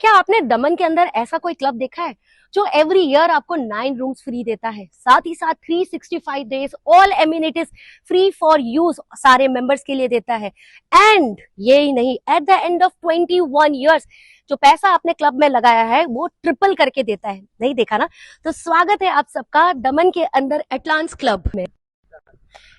क्या आपने दमन के अंदर ऐसा कोई क्लब देखा है, जो एवरी ईयर आपको नाइन रूम्स फ्री देता है? साथ ही साथ 365 days all amenities free for use सारे मेंबर्स के लिए देता है। एंड ये ही नहीं at the end of 21 years जो पैसा आपने क्लब में लगाया है, वो ट्रिपल करके देता है। नहीं देखा ना? तो स्वागत है आप सबका दमन के अंदर एटलांस क्लब में।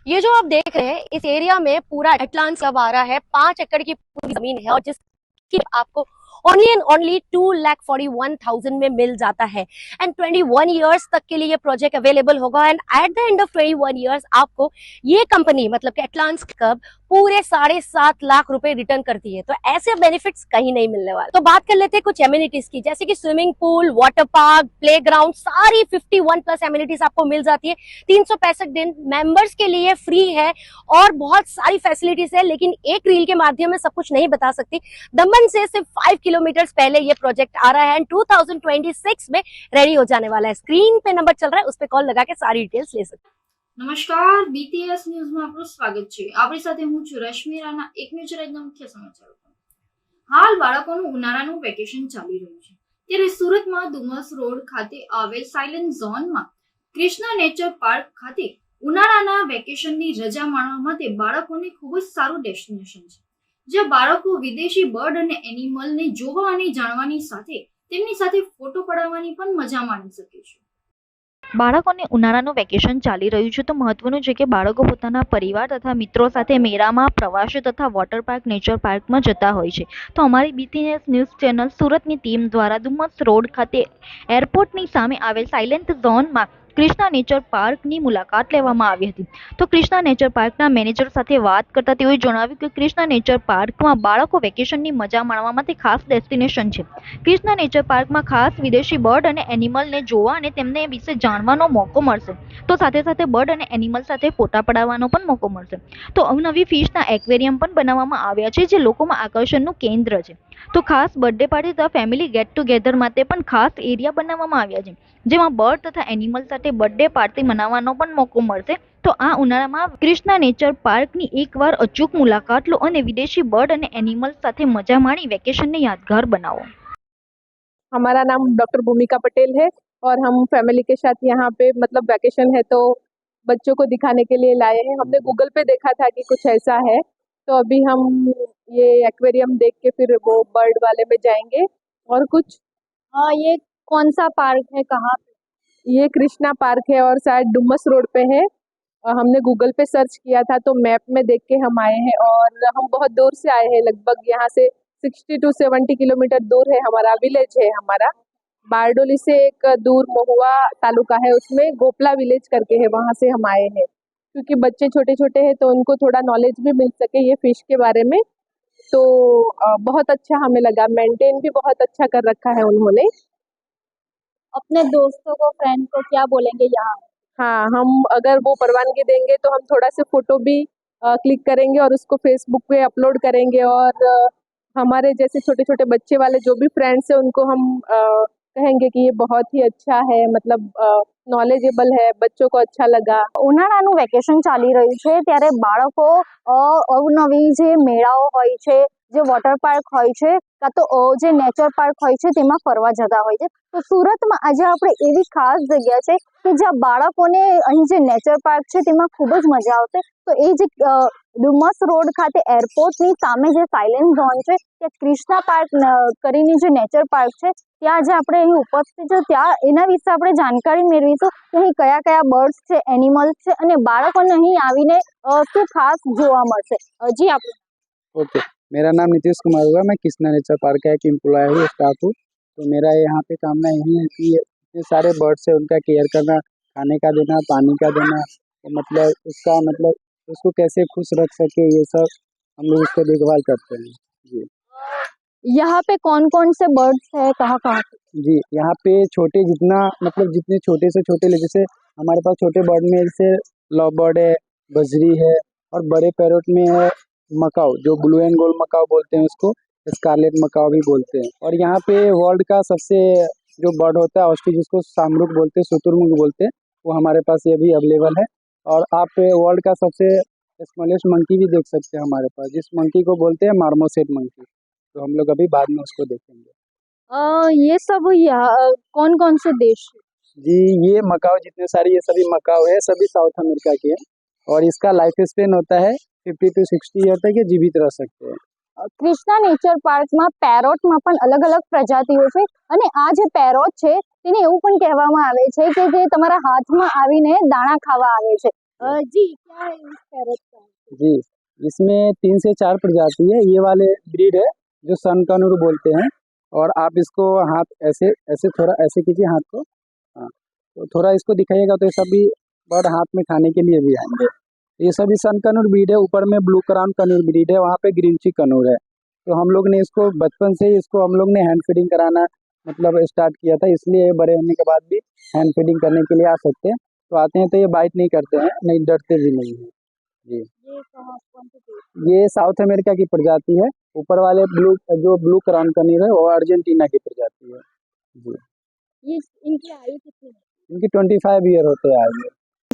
ये जो आप देख रहे हैं, इस एरिया में पूरा एटलांस क्लब आ रहा है, पाँच एकड़ की पूरी ज़मीन है और जिसकी आपको only and only two lakh forty one thousand में मिल जाता है। एंड ट्वेंटी वन ईयर्स तक के लिए प्रोजेक्ट अवेलेबल होगा। And at the end of twenty one years आपको ये कंपनी मतलब एटलांस क्लब पूरे साढ़े सात लाख रुपए रिटर्न करती है। तो ऐसे बेनिफिट्स कहीं नहीं मिलने वाले। तो बात कर लेते हैं कुछ एम्यूनिटीज की। जैसे कि swimming pool water park play ground सारी 51 प्लस एम्यूनिटीज आपको मिल जाती है। तीन दिन मेंबर्स के लिए फ्री है और बहुत सारी फैसिलिटीज़ है, लेकिन एक रील के माध्यम में सब कुछ नहीं बता सकती। दमन से सिर्फ़ फाइव किलोमीटर पहले ये प्रोजेक्ट आ रहा है एंड 2026 में रेडी हो जाने वाला है स्क्रीन पे नंबर चल रहा है उस पर कॉल लगा के सारी डिटेल्स ले सकते हैं। નમસ્કાર બીટીએસ ન્યૂઝમાં આપનું સ્વાગત છે આપણી સાથે હું છું રશ્મિ રાણા એક ન્યૂઝ રાજના મુખ્ય સમાચારો હાલ બાળકોનું ઉનાળાનું વેકેશન ચાલી રહ્યું છે ત્યારે સુરતમાં ડુમસ રોડ ખાતે આવેલ સાયલન્ટ ઝોનમાં કૃષ્ણા નેચર પાર્ક ખાતે ઉનાળાના વેકેશનની રજા માણવા માટે બાળકોને ખૂબ જ સારું ડેસ્ટિનેશન છે જ્યાં બાળકો વિદેશી બર્ડ અને એનિમલને જોવા અને જાણવાની સાથે તેમની સાથે ફોટો પડાવવાની પણ મજા માણી શકે છે. બાળકોને ઉનાળાનું વેકેશન ચાલી રહ્યું છે તો મહત્વનું છે કે બાળકો પોતાના પરિવાર તથા મિત્રો સાથે મેળામાં પ્રવાસો તથા વોટર પાર્ક નેચર પાર્કમાં જતા હોય છે. તો અમારી બીટીએસ ન્યૂઝ ચેનલ સુરતની ટીમ દ્વારા ડુમસ રોડ ખાતે એરપોર્ટની સામે આવેલ સાયલેન્ટ ઝોનમાં કૃષ્ણા નેચર પાર્કની મુલાકાત લેવામાં આવી હતી. તો કૃષ્ણા નેચર પાર્કના મેનેજર સાથે વાત કરતા તેઓએ જણાવ્યું કે કૃષ્ણા નેચર પાર્કમાં બાળકો વેકેશનની મજા માણવા માટે ખાસ ડેસ્ટિનેશન છે. કૃષ્ણા નેચર પાર્કમાં ખાસ વિદેશી બર્ડ અને એનિમલને જોવા અને તેમને વિશે જાણવાનો મોકો મળશે. તો સાથે સાથે બર્ડ અને એનિમલ સાથે ફોટા પડાવવાનો પણ મોકો મળશે. તો અવનવી ફિશના એક્વેરિયમ પણ બનાવવામાં આવ્યા છે, જે લોકોમાં આકર્ષણનું કેન્દ્ર છે. તો ખાસ બર્થડે પાર્ટી તથા ફેમિલી ગેટ ટુગેધર માટે પણ ખાસ એરિયા બનાવવામાં આવ્યા છે જેમાં બર્ડ તથા એનિમલ સાથે બર્થડે પાર્ટી મનાવવાનો પણ મોકો મળશે તો આ ઉનાળામાં કૃષ્ણા નેચર પાર્કની એકવાર અચૂક મુલાકાત લો અને વિદેશી બર્ડ અને એનિમલ સાથે મજા માણી વેકેશનને યાદગાર બનાવો हमारा नाम डॉक्टर भूमिका पटेल है और हम फैमिली के साथ यहाँ पे मतलब वैकेशन है तो बच्चों को दिखाने के लिए लाए हैं हमने गूगल पे देखा था कि कुछ ऐसा है तो अभी हम ये एक्वेरियम देख के फिर वो बर्ड वाले में जाएँगे और कुछ हाँ ये कौन सा पार्क है कहाँ पे? ये कृष्णा पार्क है और शायद डुमस रोड पे है। हमने गूगल पे सर्च किया था तो मैप में देख के हम आए हैं और हम बहुत दूर से आए हैं लगभग यहाँ से सिक्सटी टू सेवेंटी किलोमीटर दूर है हमारा विलेज है हमारा। बारडोली से एक दूर महुआ तालुका है उसमें गोपला विलेज करके है वहाँ से हम आए हैं। क्योंकि बच्चे छोटे छोटे हैं तो उनको थोड़ा नॉलेज भी मिल सके ये फ़िश के बारे में। तो बहुत अच्छा हमें लगा। मेंटेन भी बहुत अच्छा कर रखा है उन्होंने। अपने दोस्तों को फ्रेंड को क्या बोलेंगे यहाँ? हाँ हम अगर वो परवानगी देंगे तो हम थोड़ा सा फ़ोटो भी आ, क्लिक करेंगे और उसको फेसबुक पे अपलोड करेंगे और आ, हमारे जैसे छोटे छोटे बच्चे वाले जो भी फ्रेंड्स हैं उनको हम कहेंगे कि ये बहुत ही अच्छा है मतलब નોલેજેબલ है बच्चों को अच्छा लगा ઉનાળાનું વેકેશન ચાલી રહ્યું છે ત્યારે બાળકો અ, અવનવી જે મેળાઓ હોય છે જે વોટર પાર્ક હોય છે, કાં તો જે નેચર પાર્ક હોય છે, તેમાં ફરવા જતા હોય છે. તો સુરતમાં આજે આપણે એવી ખાસ જગ્યા છે કે જ્યાં બાળકોને અહીં જે નેચર પાર્ક છે, તેમાં ખૂબ જ મજા આવશે. તો એ જે ડુમસ રોડ ખાતે એરપોર્ટની સામે જે સાયલેન્ટ ઝોન છે, ત્યાં ક્રિષ્ના પાર્ક કરીને જે નેચર પાર્ક છે, ત્યાં જે આપણે અહીં ઉપસ્થિત છે. ત્યાં એના વિશે આપણે જાણકારી મેળવીશું કે અહીં કયા કયા બર્ડ્સ છે એનિમલ્સ છે અને બાળકોને અહીં આવીને શું ખાસ જોવા મળશે. હજી આપણે ઓકે मेरा नाम नीतीश कुमार हुआ मैं कृष्णा नेचर पार्क का एक एम्प्लॉय हूँ स्टाफ हूँ। तो मेरा यहाँ पे काम ना यही है कि इतने सारे बर्ड्स है उनका केयर करना खाने का देना पानी का देना तो मतलब उसका मतलब उसको कैसे खुश रख सके ये सब हम लोग उसको देखभाल करते हैं। जी। यहाँ पे कौन कौन से बर्ड्स है कहाँ कहाँ जी यहाँ पे छोटे जितना मतलब जितने छोटे से छोटे जैसे हमारे पास छोटे बर्ड में जैसे लव बर्ड है बजरी है और बड़े पैरोट में है मकाऊ जो ब्लू एंड गोल्ड मकाओ बोलते हैं उसको स्कारलेट मकाऊ भी बोलते हैं। और यहाँ पे वर्ल्ड का सबसे जो बर्ड होता है ऑस्ट्रिच जिसको सामरुक बोलते हैं शुतुरमुर्ग बोलते हैं वो हमारे पास ये भी अवेलेबल है। और आप वर्ल्ड का सबसे स्मॉलेस्ट मंकी भी देख सकते हैं हमारे पास जिस मंकी को बोलते हैं मार्मोसेट मंकी तो हम लोग अभी बाद में उसको देखेंगे। अ, ये सब यहाँ कौन कौन से देश जी ये मकाओ जितने सारे ये सभी मकाओ है सभी साउथ अमेरिका के हैं। और इसका लाइफ स्पेन होता है फिफ्टी टू सिक्सटी ईयर तक ये जीवित रह सकते हैं ક્રિષ્ના નેચર પાર્કમાં પેરોટમાં પણ અલગ અલગ પ્રજાતિઓ છે અને આ જે પેરોટ છે તેને એવું પણ કહેવામાં આવે છે કે જે તમારા હાથમાં આવીને દાણા ખાવા આવે છે અ, જી क्या है इस पैरोट का जी इसमें तीन से चार प्रजाति है ये वाले ब्रीड है जो सन कनूर बोलते हैं और आप इसको हाथ ऐसे ऐसे थोड़ा ऐसे कीजिए हाथ को हाँ तो थोड़ा इसको दिखाइएगा तो ये सभी बर्ड हाथ में खाने के लिए भी आएंगे ये सभी सन कनूर ब्रीड है ऊपर में ब्लू क्राउन कनूर ब्रीड है वहाँ पे ग्रीन ची कनूर है। तो हम लोग ने इसको बचपन से ही इसको हम लोग ने हैंड फीडिंग कराना मतलब स्टार्ट किया था इसलिए ये बड़े होने के बाद भी हैंड फीडिंग करने के लिए आ सकते हैं। तो आते हैं तो ये बाइट नहीं करते हैं नहीं डरते भी नहीं है। जी। ये साउथ अमेरिका की प्रजाति है ऊपर वाले ब्लू जो ब्लू क्राउन कनीर है वो अर्जेंटीना की प्रजाति है। जी। इनकी आयु कितनी है? इनकी ट्वेंटी फाइव ईयर होते हैं आज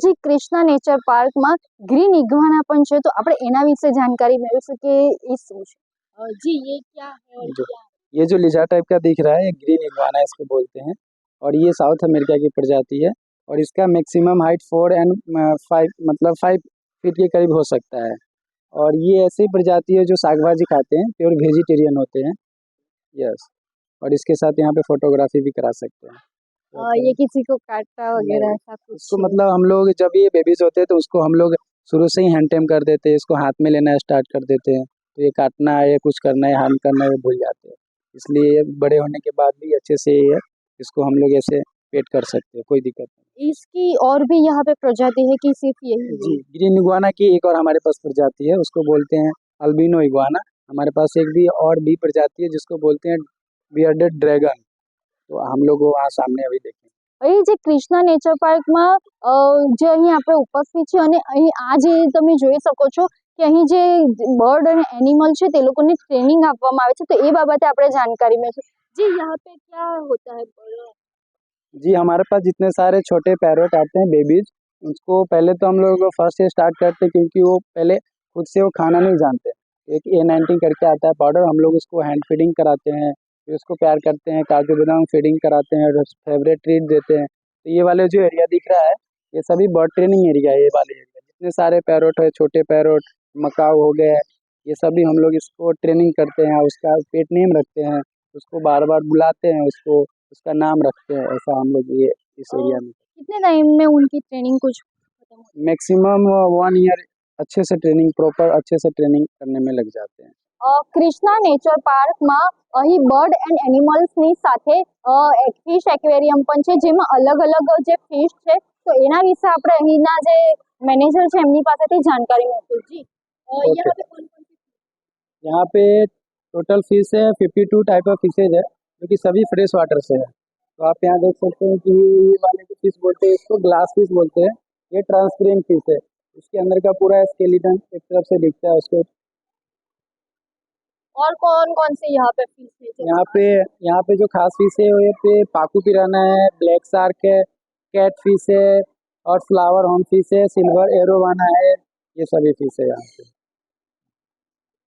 જે કૃષ્ણા નેચર પાર્કમાં ગ્રીન ઇગ્વાના પણ છે તો આપણે એના વિશે જાણકારી મેળવીશું કે એ શું છે અ, જી ये क्या है और जो- क्या ये जो लिजा टाइप का दिख रहा है ये ग्रीन इग्वाना इसको बोलते हैं और ये साउथ अमेरिका की प्रजाति है और इसका maximum height four and five मतलब फाइव फीट के करीब हो सकता है और ये ऐसी प्रजाति है जो साग भाजी खाते हैं प्योर वेजिटेरियन होते हैं यस और इसके साथ यहाँ पे फोटोग्राफी भी करा सकते हैं अ, ये किसी को काटता वगैरह ऐसा कुछ इसको मतलब हम लोग जब ये बेबीज होते हैं तो उसको हम लोग शुरू से ही हैंड टेम कर देते हैं इसको हाथ में लेना स्टार्ट कर देते हैं। तो ये काटना है या कुछ करना है हार्म करना है भूल जाते हैं। इसलिए बड़े होने के बाद भी अच्छे से ये इसको हम लोग ऐसे पेट कर सकते हैं कोई दिक्कत नहीं। इसकी और भी यहाँ पे प्रजाति है कि सिर्फ़ यही जी ग्रीन इग्वाना की एक और हमारे पास प्रजाति है उसको बोलते हैं अल्बिनो इग्वाना हमारे पास एक भी और भी प्रजाति है जिसको बोलते हैं बियर्डेड ड्रैगन तो हम लोग वो वहाँ सामने अभी देखें અહીં જે કૃષ્ણા નેચર પાર્કમાં અ, જે અહીં આપણે ઉપસ્થિત છે અને અહીં આ જે તમે જોઈ શકો છો કે અહીં જે બર્ડ અને એનિમલ છે તે લોકોને ટ્રેનિંગ આપવામાં આવે છે તો એ બાબતે આપણે જાણકારી મેળવીશું જી यहाँ पे क्या होता है जी हमारे पास जितने सारे छोटे पैरोट आते हैं बेबीज उसको पहले तो हम लोग फर्स्ट से स्टार्ट करते हैं क्योंकि वो पहले खुद से वो खाना नहीं जानते एक ए नाइनटीन करके आता है पाउडर हम लोग उसको हैंड फीडिंग कराते हैं फिर उसको प्यार करते हैं काजू बादाम फीडिंग कराते हैं और फेवरेट ट्रीट देते हैं। तो ये वाले जो एरिया दिख रहा है ये सभी बर्ड ट्रेनिंग एरिया है ये वाले एरिया जितने सारे पैरोट है छोटे पैरोट मकाऊ हो गए ये सभी हम लोग इसको ट्रेनिंग करते हैं उसका पेट नेम रखते हैं उसको बार बार बुलाते हैं उसको उसका नाम रखते हैं ऐसा हम लोग ये इस एरिया में। कितने टाइम में उनकी ट्रेनिंग कुछ मैक्सिमम वन ईयर अच्छे से ट्रेनिंग प्रॉपर अच्छे से ट्रेनिंग करने में लग जाते हैं। અ, કૃષ્ણા નેચર પાર્કમાં અહીં બર્ડ એન્ડ એનિમલ્સની સાથે ફિશ એક્વેરિયમ પણ છે જેમાં અલગ અલગ જે ફિશ છે તો એના વિશે આપણે અહીંના જે મેનેજર છે એમની પાસેથી જાણકારી મેળવીશું જી અ, Okay. यहाँ पे कौन कौन सी यहाँ पे टोटल फिश है fifty two type of fishes है जो कि सभी फ्रेश वाटर से है तो आप यहाँ देख सकते हैं कि ये वाले जो फिश बोलते हैं इसको ग्लास फिश बोलते हैं ये ट्रांसपेरेंट फिश है इसके अंदर का पूरा स्केलेटन एक तरफ से दिखता है उसको और कौन कौन से यहाँ पे फिश है जो- यहाँ पे यहाँ पे जो खास फिश है वो ये पे पाकू पिराना है ब्लैक शार्क है कैट फिश है और फ्लावर होम फिश है सिल्वर एरोवाना है ये सभी फिश है यहाँ पे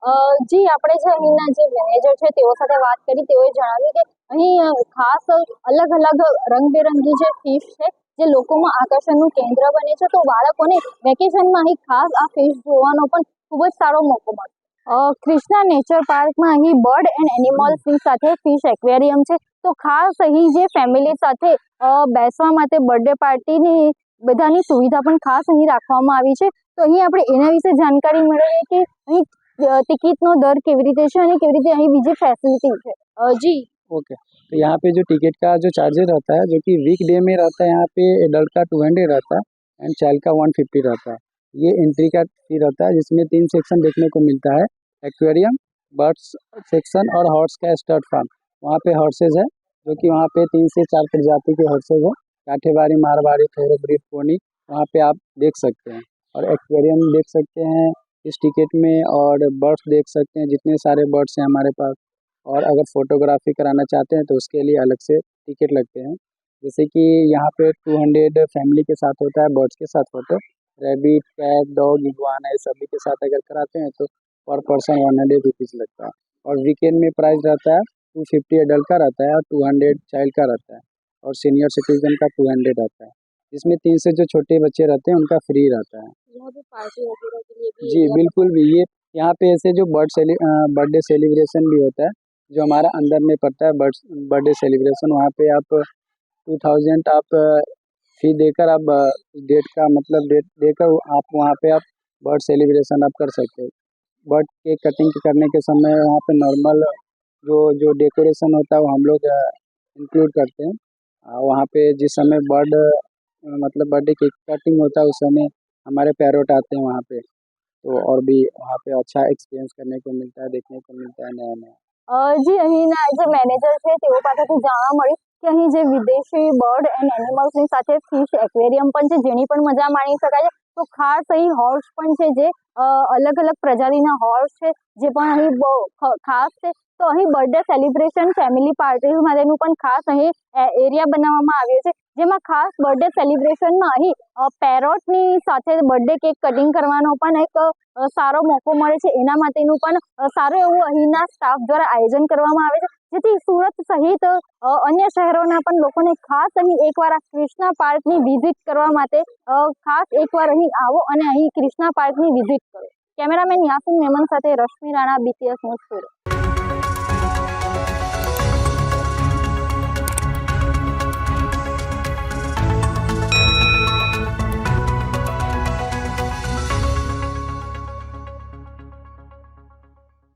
અ, જી આપણે જે અહીંના જે મેનેજર છે તેઓ સાથે વાત કરી તેઓએ જણાવ્યું કે અહીં અ, ખાસ અલગ અલગ રંગબેરંગી જે ફિશ છે જે લોકોમાં આકર્ષણનું કેન્દ્ર બને છે તો બાળકોને વેકેશનમાં અહીં ખાસ આ ફિશ જોવાનો પણ ખૂબ જ સારો મોકો મળે અ, કૃષ્ણા નેચર પાર્કમાં અહીં બર્ડ એન્ડ એનિમલ્સની સાથે ફિશ એક્વેરિયમ છે તો ખાસ અહીં જે ફેમિલી સાથે અ, બેસવા માટે બર્થડે પાર્ટીની બધાની સુવિધા પણ ખાસ અહીં રાખવામાં આવી છે તો અહીં આપણે એના વિશે જાણકારી મેળવીએ કે અહીં અ, ટિકિટનો દર કેવી રીતે છે અને કેવી રીતે અહીં બીજી ફેસિલિટી છે અ, જી ओके तो यहाँ पे जो टिकट का जो चार्जेस रहता है जो कि वीक डे में रहता है यहाँ पे एडल्ट का टू हंड्रेड रहता है एंड चाइल्ड का वन फिफ्टी रहता है ये एंट्री का फी रहता है जिसमें तीन सेक्शन देखने को मिलता है एक्वेरियम, बर्ड्स सेक्शन और हॉर्स का स्टर्ट फार्म। वहाँ पे हॉर्सेज है, जो कि वहाँ पे तीन से चार प्रजाति के हॉर्सेज है। काठेबारी, मारवाड़ी थोरोब्रीड पोनी वहाँ पे आप देख सकते हैं। और एक्वेरियम देख सकते हैं इस टिकट में और बर्ड्स देख सकते हैं, जितने सारे बर्ड्स हैं हमारे पास। और अगर फोटोग्राफी कराना चाहते हैं तो उसके लिए अलग से टिकट लगते हैं। जैसे कि यहाँ पे टू हंड्रेड फैमिली के साथ होता है, बर्ड्स के साथ photo rabbit, cat, dog, iguana, ये सभी के साथ अगर कराते हैं तो पर पर्सन वन हंड्रेड रुपीज़ लगता है। और वीकेंड में प्राइस रहता है टू फिफ्टी एडल्ट का रहता है और टू हंड्रेड चाइल्ड का रहता है। और सीनियर सिटीजन का टू हंड्रेड रहता है। जिसमें तीन से जो छोटे बच्चे रहते हैं उनका फ्री रहता है। जी बिल्कुल भी। ये यहाँ पे ऐसे जो बर्थ सेलि बर्थडे सेलिब्रेशन भी होता है जो हमारा अंदर में पड़ता है बर्थ बर्थडे सेलिब्रेशन वहाँ पे आप टू थाउज़ेंड आप फ़ी देकर आप डेट का मतलब डेट देकर आप वहाँ पे आप बर्थ सेलिब्रेशन आप कर सकते हो। बर्थ केक कटिंग करने के समय वहाँ पे नॉर्मल जो जो डेकोरेशन होता है वो हम लोग इंक्लूड करते हैं आ, वहाँ पे जिस समय बर्ड मतलब बर्थडे केक कटिंग होता है उस समय हमारे पैरोट आते हैं वहाँ पे तो और भी वहाँ पे अच्छा एक्सपीरियंस करने को मिलता है देखने को मिलता है नया नया અ, જી અહીંના જે મેનેજર છે તેઓ પાસેથી જાણવા મળ્યું કે અહીં જે વિદેશી બર્ડ એન્ડ એનિમલ્સની સાથે ફિશ એક્વેરિયમ પણ છે જેની પણ મજા માણી શકાય છે તો ખાસ અહીં હોર્સ પણ છે જે અલગ અલગ પ્રજાતિના હોર્સ છે, જે પણ અહીં બહુ ખાસ છે. તો અહીં બર્થડે સેલિબ્રેશન ફેમિલી પાર્ટી માટેનું પણ ખાસ અહીં એરિયા બનાવવામાં આવ્યો છે. જેમાં ખાસ બર્થડે સેલિબ્રેશનમાં અહીં પેરોટની સાથે બર્થડે કેક કટિંગ કરવાનો પણ એક સારો મોકો મળે છે. એના માટેનું પણ સારું એવું અહીંના સ્ટાફ દ્વારા આયોજન કરવામાં આવે છે. જેથી સુરત સહિત અન્ય શહેરોના પણ લોકોને ખાસ અહીં એકવાર આ ક્રિષ્ના પાર્કની વિઝિટ કરવા માટે ખાસ એકવાર અહીં આવો અને અહીં ક્રિષ્ના પાર્કની વિઝિટ કરો. કેમેરામેન યાસીન મેમન સાથે રશ્મિ રાણા બીટીએસ ન્યૂઝ સુરત